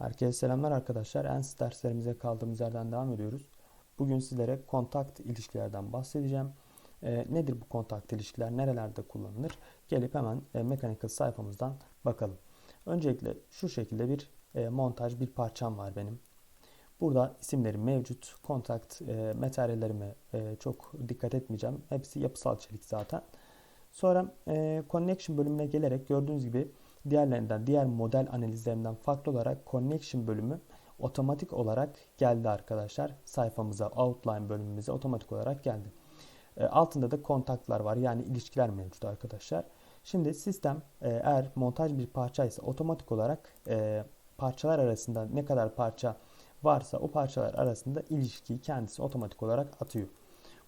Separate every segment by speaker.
Speaker 1: Herkese selamlar arkadaşlar. ENS derslerimize kaldığımız yerden devam ediyoruz. Bugün sizlere kontakt ilişkilerden bahsedeceğim. E, nedir bu kontakt ilişkiler? Nerelerde kullanılır? Gelip hemen e, Mechanical sayfamızdan bakalım. Öncelikle şu şekilde bir e, montaj, bir parçam var benim. Burada isimlerim mevcut. Kontakt e, materyallerime e, çok dikkat etmeyeceğim. Hepsi yapısal çelik zaten. Sonra e, connection bölümüne gelerek gördüğünüz gibi diğerlerinden, diğer model analizlerinden farklı olarak connection bölümü otomatik olarak geldi arkadaşlar. Sayfamıza, outline bölümümüze otomatik olarak geldi. E, altında da kontaklar var yani ilişkiler mevcut arkadaşlar. Şimdi sistem e, eğer montaj bir parça ise otomatik olarak e, parçalar arasında ne kadar parça varsa o parçalar arasında ilişkiyi kendisi otomatik olarak atıyor.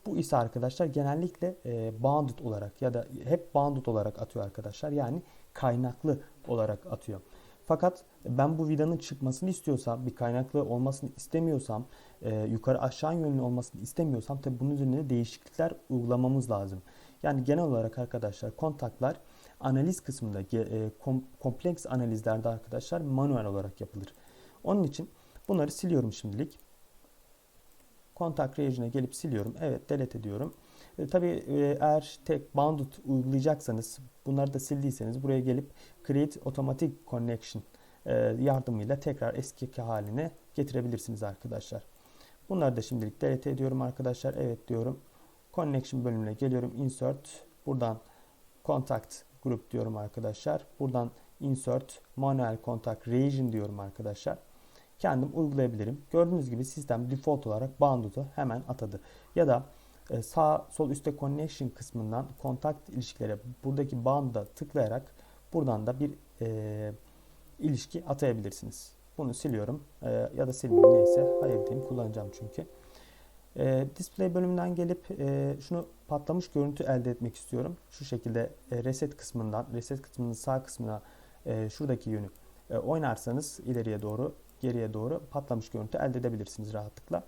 Speaker 1: Bu ise arkadaşlar genellikle e, bounded olarak ya da hep bounded olarak atıyor arkadaşlar. Yani kaynaklı olarak atıyor. Fakat ben bu vidanın çıkmasını istiyorsam, bir kaynaklı olmasını istemiyorsam, e, yukarı aşağı yönlü olmasını istemiyorsam tabi bunun üzerine değişiklikler uygulamamız lazım. Yani genel olarak arkadaşlar kontaklar analiz kısmında e, kom, kompleks analizlerde arkadaşlar manuel olarak yapılır. Onun için bunları siliyorum şimdilik. Kontak region'e gelip siliyorum. Evet delete ediyorum. E, tabii e, eğer tek bounded uygulayacaksanız bunları da sildiyseniz buraya gelip create automatic connection e, yardımıyla tekrar eski haline getirebilirsiniz arkadaşlar. Bunları da şimdilik delete ediyorum arkadaşlar. Evet diyorum. Connection bölümüne geliyorum. Insert. Buradan contact group diyorum arkadaşlar. Buradan insert manuel contact region diyorum arkadaşlar kendim uygulayabilirim. Gördüğünüz gibi sistem default olarak bounded'u hemen atadı. Ya da sağ sol üstte connection kısmından kontakt ilişkilere buradaki bound'a tıklayarak buradan da bir e, ilişki atayabilirsiniz. Bunu siliyorum e, ya da silmeyeyim neyse hayır diyeyim kullanacağım çünkü. E, display bölümünden gelip e, şunu patlamış görüntü elde etmek istiyorum. Şu şekilde e, reset kısmından reset kısmının sağ kısmına e, şuradaki yönü e, oynarsanız ileriye doğru geriye doğru patlamış görüntü elde edebilirsiniz rahatlıkla.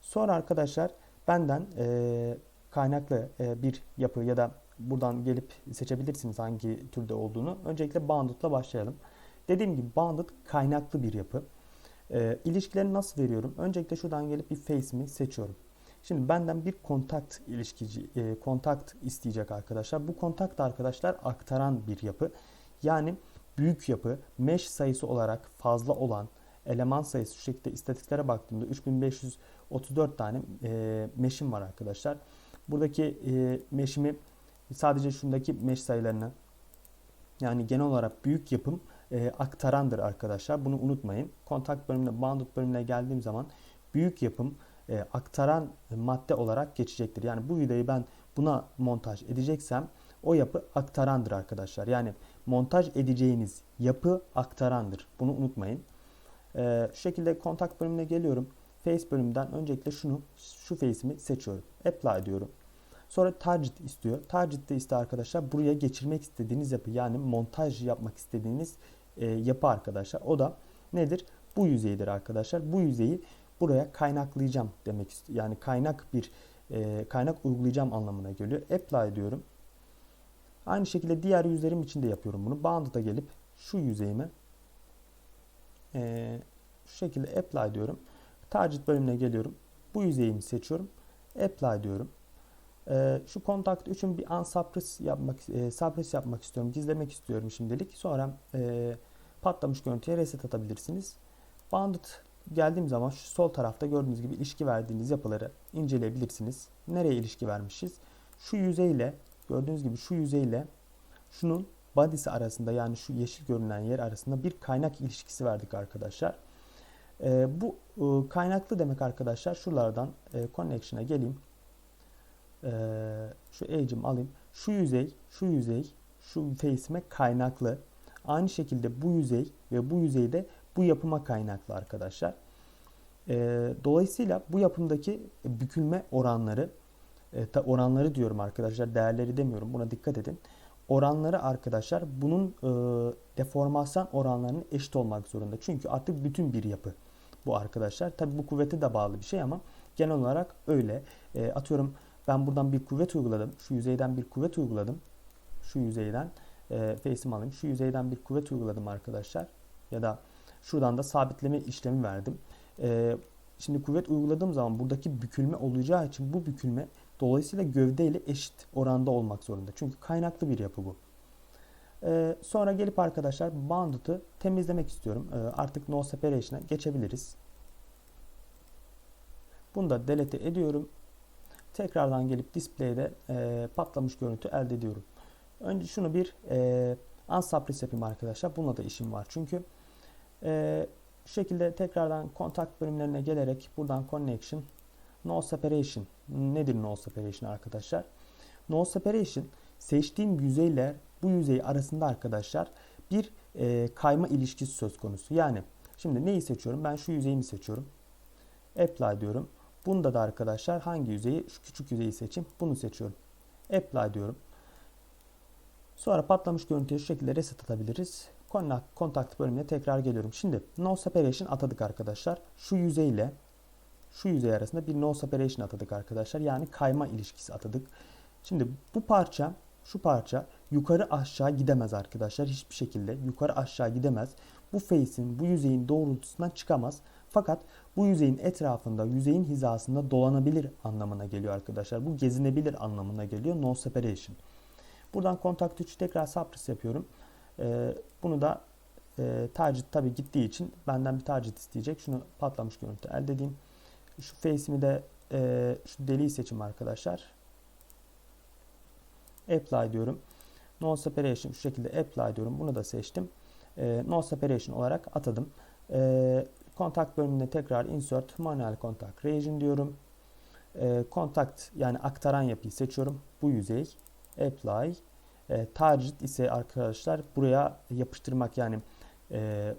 Speaker 1: Sonra arkadaşlar benden e, kaynaklı e, bir yapı ya da buradan gelip seçebilirsiniz hangi türde olduğunu. Öncelikle Bounded'la başlayalım. Dediğim gibi Bounded kaynaklı bir yapı. E, ilişkileri nasıl veriyorum? Öncelikle şuradan gelip bir face'imi seçiyorum. Şimdi benden bir kontakt ilişkici, e, kontakt isteyecek arkadaşlar. Bu kontakt arkadaşlar aktaran bir yapı. Yani büyük yapı, mesh sayısı olarak fazla olan, eleman sayısı şu şekilde istatistiklere baktığımda 3534 tane e, meşim var arkadaşlar. Buradaki e, meşimi sadece şundaki meş sayılarını yani genel olarak büyük yapım e, aktarandır arkadaşlar. Bunu unutmayın. Kontak bölümüne, bounded bölümüne geldiğim zaman büyük yapım e, aktaran madde olarak geçecektir. Yani bu videoyu ben buna montaj edeceksem o yapı aktarandır arkadaşlar. Yani montaj edeceğiniz yapı aktarandır. Bunu unutmayın. Ee, şu şekilde kontak bölümüne geliyorum. Face bölümünden öncelikle şunu, şu face'imi seçiyorum. Apply diyorum. Sonra target istiyor. Target de iste arkadaşlar buraya geçirmek istediğiniz yapı yani montaj yapmak istediğiniz e, yapı arkadaşlar. O da nedir? Bu yüzeydir arkadaşlar. Bu yüzeyi buraya kaynaklayacağım demek istiyor. Yani kaynak bir e, kaynak uygulayacağım anlamına geliyor. Apply diyorum. Aynı şekilde diğer yüzlerim için de yapıyorum bunu. Bounded'a gelip şu yüzeyime e, şu şekilde apply diyorum. Target bölümüne geliyorum. Bu yüzeyimi seçiyorum. Apply diyorum. E, şu contact 3'ün bir unsuppress yapmak, e, suppress yapmak istiyorum. Gizlemek istiyorum şimdilik. Sonra e, patlamış görüntüye reset atabilirsiniz. Bounded geldiğim zaman şu sol tarafta gördüğünüz gibi ilişki verdiğiniz yapıları inceleyebilirsiniz. Nereye ilişki vermişiz? Şu yüzeyle gördüğünüz gibi şu yüzeyle şunun body'si arasında yani şu yeşil görünen yer arasında bir kaynak ilişkisi verdik arkadaşlar. E, bu e, kaynaklı demek arkadaşlar şuralardan e, connection'a geleyim. E, şu edge'imi alayım. Şu yüzey, şu yüzey, şu face'ime kaynaklı. Aynı şekilde bu yüzey ve bu yüzeyde bu yapıma kaynaklı arkadaşlar. E, dolayısıyla bu yapımdaki bükülme oranları, e, oranları diyorum arkadaşlar, değerleri demiyorum. Buna dikkat edin oranları arkadaşlar bunun e, deformasyon oranlarının eşit olmak zorunda. Çünkü artık bütün bir yapı bu arkadaşlar. Tabi bu kuvvete de bağlı bir şey ama genel olarak öyle. E, atıyorum ben buradan bir kuvvet uyguladım. Şu yüzeyden bir kuvvet uyguladım. Şu yüzeyden e, face'imi alayım. Şu yüzeyden bir kuvvet uyguladım arkadaşlar. Ya da Şuradan da sabitleme işlemi verdim. Ee, şimdi kuvvet uyguladığım zaman buradaki bükülme olacağı için bu bükülme dolayısıyla gövde ile eşit oranda olmak zorunda. Çünkü kaynaklı bir yapı bu. Ee, sonra gelip arkadaşlar bounded'ı temizlemek istiyorum. Ee, artık no separation'a geçebiliriz. Bunu da delete ediyorum. Tekrardan gelip display'de e, patlamış görüntü elde ediyorum. Önce şunu bir e, unsuppress yapayım arkadaşlar. Bununla da işim var çünkü. E, şu şekilde tekrardan kontak bölümlerine gelerek buradan connection, no separation. Nedir no separation arkadaşlar? No separation seçtiğim yüzeyle bu yüzey arasında arkadaşlar bir e, kayma ilişkisi söz konusu. Yani şimdi neyi seçiyorum? Ben şu yüzeyi mi seçiyorum? Apply diyorum. Bunda da arkadaşlar hangi yüzeyi? Şu küçük yüzeyi seçeyim. Bunu seçiyorum. Apply diyorum. Sonra patlamış görüntüyü şu şekilde reset atabiliriz. Contact bölümüne tekrar geliyorum. Şimdi no separation atadık arkadaşlar. Şu yüzeyle şu yüzey arasında bir no separation atadık arkadaşlar. Yani kayma ilişkisi atadık. Şimdi bu parça şu parça yukarı aşağı gidemez arkadaşlar. Hiçbir şekilde yukarı aşağı gidemez. Bu face'in bu yüzeyin doğrultusundan çıkamaz. Fakat bu yüzeyin etrafında, yüzeyin hizasında dolanabilir anlamına geliyor arkadaşlar. Bu gezinebilir anlamına geliyor. No separation. Buradan contact 3 tekrar suppress yapıyorum. Ee, bunu da e, target tabi gittiği için benden bir target isteyecek. Şunu patlamış görüntü elde edeyim. Şu face'imi de e, şu deliği seçim arkadaşlar. Apply diyorum. No separation şu şekilde apply diyorum. Bunu da seçtim. E, no separation olarak atadım. E, Kontak bölümünde tekrar insert manuel contact region diyorum. E, contact yani aktaran yapıyı seçiyorum. Bu yüzey apply e, target ise arkadaşlar buraya yapıştırmak yani e,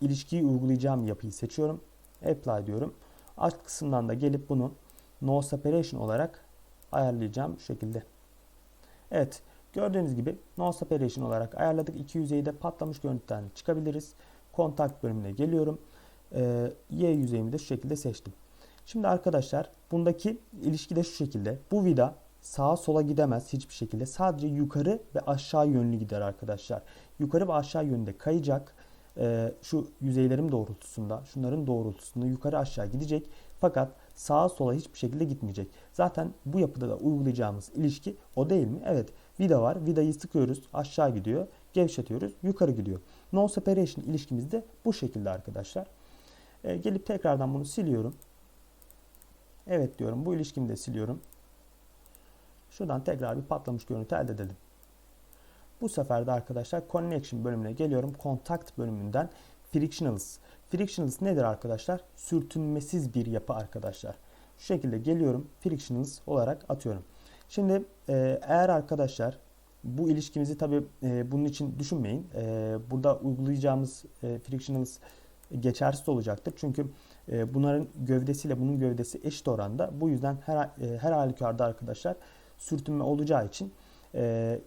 Speaker 1: ilişkiyi uygulayacağım yapıyı seçiyorum. Apply diyorum. Alt kısımdan da gelip bunu no separation olarak ayarlayacağım şu şekilde. Evet gördüğünüz gibi no separation olarak ayarladık. İki yüzeyde patlamış görüntüden çıkabiliriz. Kontak bölümüne geliyorum e, Y yüzeyimi de şu şekilde seçtim. Şimdi arkadaşlar bundaki ilişki de şu şekilde. Bu vida sağa sola gidemez hiçbir şekilde. Sadece yukarı ve aşağı yönlü gider arkadaşlar. Yukarı ve aşağı yönde kayacak. E, şu yüzeylerim doğrultusunda, şunların doğrultusunda yukarı aşağı gidecek. Fakat sağa sola hiçbir şekilde gitmeyecek. Zaten bu yapıda da uygulayacağımız ilişki o değil mi? Evet. Vida var. Vidayı sıkıyoruz. Aşağı gidiyor. Gevşetiyoruz. Yukarı gidiyor. No separation ilişkimiz de bu şekilde arkadaşlar. E, gelip tekrardan bunu siliyorum. Evet diyorum. Bu ilişkimi de siliyorum. Şuradan tekrar bir patlamış görüntü elde edelim. Bu sefer de arkadaşlar Connection bölümüne geliyorum. Contact bölümünden Frictionless. Frictionless nedir arkadaşlar? Sürtünmesiz bir yapı arkadaşlar. Şu şekilde geliyorum. Frictionless olarak atıyorum. Şimdi e, eğer arkadaşlar bu ilişkimizi tabi e, bunun için düşünmeyin. E, burada uygulayacağımız e, Frictionless geçersiz olacaktır. Çünkü e, bunların gövdesiyle bunun gövdesi eşit oranda. Bu yüzden her, e, her halükarda arkadaşlar sürtünme olacağı için e,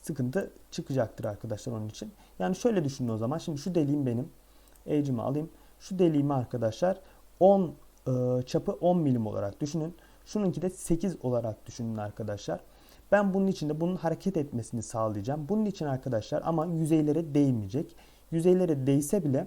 Speaker 1: sıkıntı çıkacaktır arkadaşlar onun için. Yani şöyle düşünün o zaman. Şimdi şu deliğim benim. Edge'imi alayım. Şu deliğimi arkadaşlar 10 e, çapı 10 milim olarak düşünün. Şununki de 8 olarak düşünün arkadaşlar. Ben bunun için de bunun hareket etmesini sağlayacağım. Bunun için arkadaşlar ama yüzeylere değmeyecek. Yüzeylere değse bile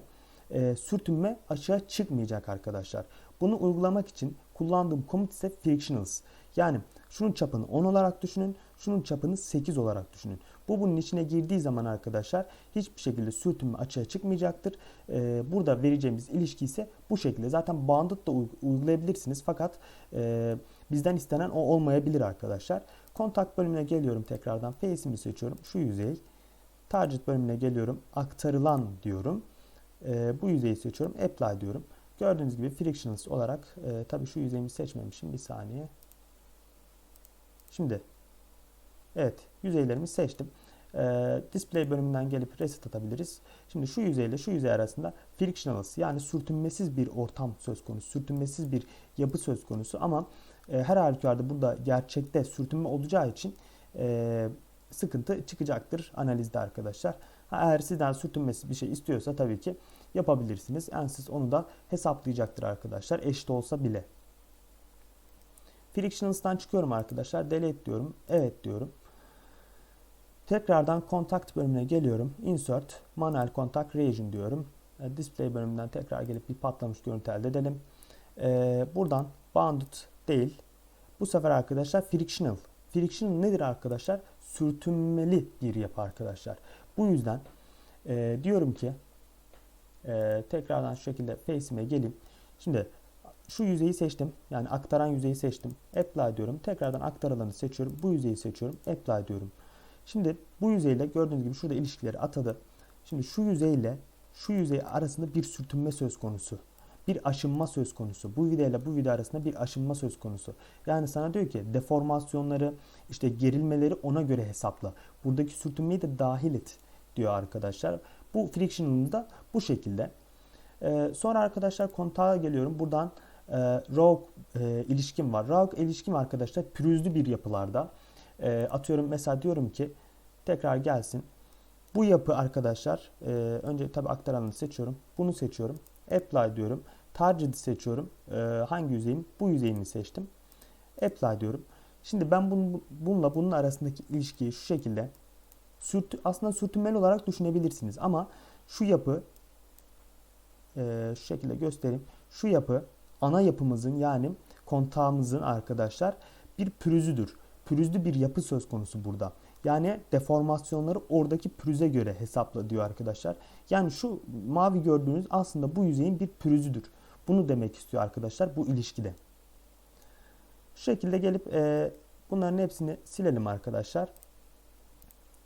Speaker 1: e, sürtünme açığa çıkmayacak arkadaşlar. Bunu uygulamak için kullandığım komut ise frictionals. Yani şunun çapını 10 olarak düşünün, şunun çapını 8 olarak düşünün. Bu bunun içine girdiği zaman arkadaşlar hiçbir şekilde sürtünme açığa çıkmayacaktır. Ee, burada vereceğimiz ilişki ise bu şekilde. Zaten bandit da uygulayabilirsiniz fakat e, bizden istenen o olmayabilir arkadaşlar. Kontak bölümüne geliyorum tekrardan. Face'imi seçiyorum. Şu yüzey. Target bölümüne geliyorum. Aktarılan diyorum. E, bu yüzeyi seçiyorum. Apply diyorum. Gördüğünüz gibi frictionless olarak e, tabii şu yüzeyimi seçmemişim. Bir saniye. Şimdi evet yüzeylerimi seçtim. E, display bölümünden gelip reset atabiliriz. Şimdi şu yüzeyle şu yüzey arasında frictionless yani sürtünmesiz bir ortam söz konusu. Sürtünmesiz bir yapı söz konusu ama e, her halükarda burada gerçekte sürtünme olacağı için e, sıkıntı çıkacaktır analizde arkadaşlar. Ha, eğer sizden sürtünmesi bir şey istiyorsa tabii ki yapabilirsiniz. Ensiz onu da hesaplayacaktır arkadaşlar eşit olsa bile. Frictionless'tan çıkıyorum arkadaşlar. Delete diyorum. Evet diyorum. Tekrardan contact bölümüne geliyorum. Insert manual contact region diyorum. e, display bölümünden tekrar gelip bir patlamış görüntü elde edelim. E, buradan bounded değil. Bu sefer arkadaşlar frictional. Frictional nedir arkadaşlar? Sürtünmeli bir yapı arkadaşlar. Bu yüzden e, diyorum ki e, tekrardan şu şekilde face'ime geleyim. Şimdi şu yüzeyi seçtim. Yani aktaran yüzeyi seçtim. Apply diyorum. Tekrardan aktar alanı seçiyorum. Bu yüzeyi seçiyorum. Apply diyorum. Şimdi bu yüzeyle gördüğünüz gibi şurada ilişkileri atadı. Şimdi şu yüzeyle şu yüzey arasında bir sürtünme söz konusu. Bir aşınma söz konusu. Bu vida ile bu vida arasında bir aşınma söz konusu. Yani sana diyor ki deformasyonları, işte gerilmeleri ona göre hesapla. Buradaki sürtünmeyi de dahil et diyor arkadaşlar. Bu friction'ımız da bu şekilde. Ee, sonra arkadaşlar kontağa geliyorum. Buradan e, RAW e, ilişkim var. RAW ilişkim arkadaşlar pürüzlü bir yapılarda. E, atıyorum mesela diyorum ki tekrar gelsin. Bu yapı arkadaşlar e, önce tabi aktaranını seçiyorum. Bunu seçiyorum. Apply diyorum. Target'ı seçiyorum. E, hangi yüzeyim? Bu yüzeyimi seçtim. Apply diyorum. Şimdi ben bunu, bununla bunun arasındaki ilişkiyi şu şekilde sürt, aslında sürtünmeli olarak düşünebilirsiniz. Ama şu yapı e, şu şekilde göstereyim. Şu yapı ana yapımızın yani kontağımızın arkadaşlar bir pürüzüdür. Pürüzlü bir yapı söz konusu burada. Yani deformasyonları oradaki pürüze göre hesapla diyor arkadaşlar. Yani şu mavi gördüğünüz aslında bu yüzeyin bir pürüzüdür. Bunu demek istiyor arkadaşlar bu ilişkide. Şu şekilde gelip e, bunların hepsini silelim arkadaşlar.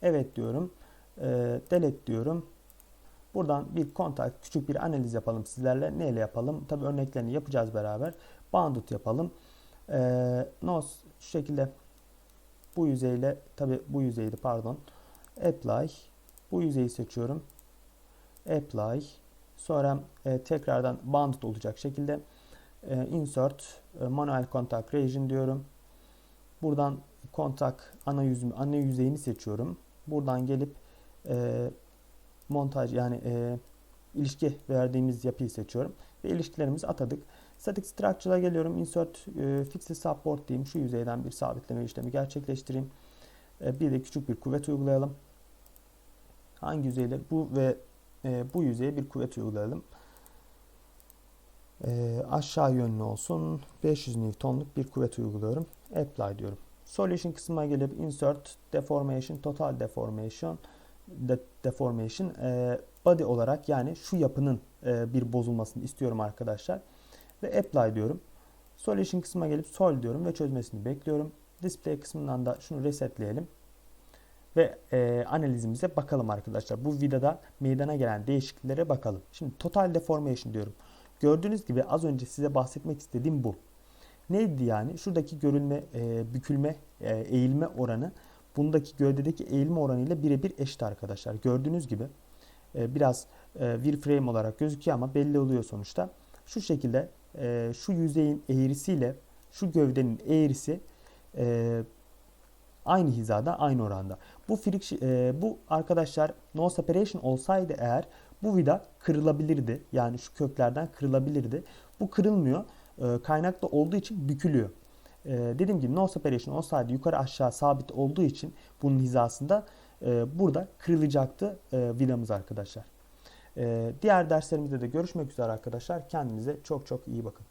Speaker 1: Evet diyorum. E, delete diyorum. Buradan bir kontak, küçük bir analiz yapalım sizlerle. Neyle yapalım? Tabi örneklerini yapacağız beraber. Bounded yapalım. E, nos şu şekilde bu yüzeyle tabi bu yüzeydi pardon. Apply. Bu yüzeyi seçiyorum. Apply. Sonra e, tekrardan bounded olacak şekilde e, insert e, manuel contact region diyorum. Buradan kontak ana yüzümü, ana yüzeyini seçiyorum. Buradan gelip e, montaj yani e, ilişki verdiğimiz yapıyı seçiyorum ve ilişkilerimizi atadık. Static Structure'a geliyorum. Insert e, Fixed Support diyeyim. Şu yüzeyden bir sabitleme işlemi gerçekleştireyim. E, bir de küçük bir kuvvet uygulayalım. Hangi yüzeyde? Bu ve e, bu yüzeye bir kuvvet uygulayalım. E, aşağı yönlü olsun. 500 Newton'luk bir kuvvet uyguluyorum. Apply diyorum. Solution kısmına gelip Insert Deformation, Total Deformation, de, Deformation e, Body olarak yani şu yapının e, bir bozulmasını istiyorum arkadaşlar ve apply diyorum. Solution kısmına gelip sol diyorum ve çözmesini bekliyorum. Display kısmından da şunu resetleyelim. Ve e, analizimize bakalım arkadaşlar. Bu videoda meydana gelen değişikliklere bakalım. Şimdi total deformation diyorum. Gördüğünüz gibi az önce size bahsetmek istediğim bu. Neydi yani? Şuradaki görülme, e, bükülme, e, eğilme oranı bundaki gövdedeki eğilme oranı ile birebir eşit arkadaşlar. Gördüğünüz gibi e, biraz e, bir frame olarak gözüküyor ama belli oluyor sonuçta. Şu şekilde e, şu yüzeyin eğrisiyle şu gövdenin eğrisi e, aynı hizada, aynı oranda. Bu friction, e, bu arkadaşlar no separation olsaydı eğer bu vida kırılabilirdi. Yani şu köklerden kırılabilirdi. Bu kırılmıyor. E, kaynakta olduğu için bükülüyor. E, dediğim gibi no separation olsaydı yukarı aşağı sabit olduğu için bunun hizasında e, burada kırılacaktı e, vidamız arkadaşlar. Ee, diğer derslerimizde de görüşmek üzere arkadaşlar. Kendinize çok çok iyi bakın.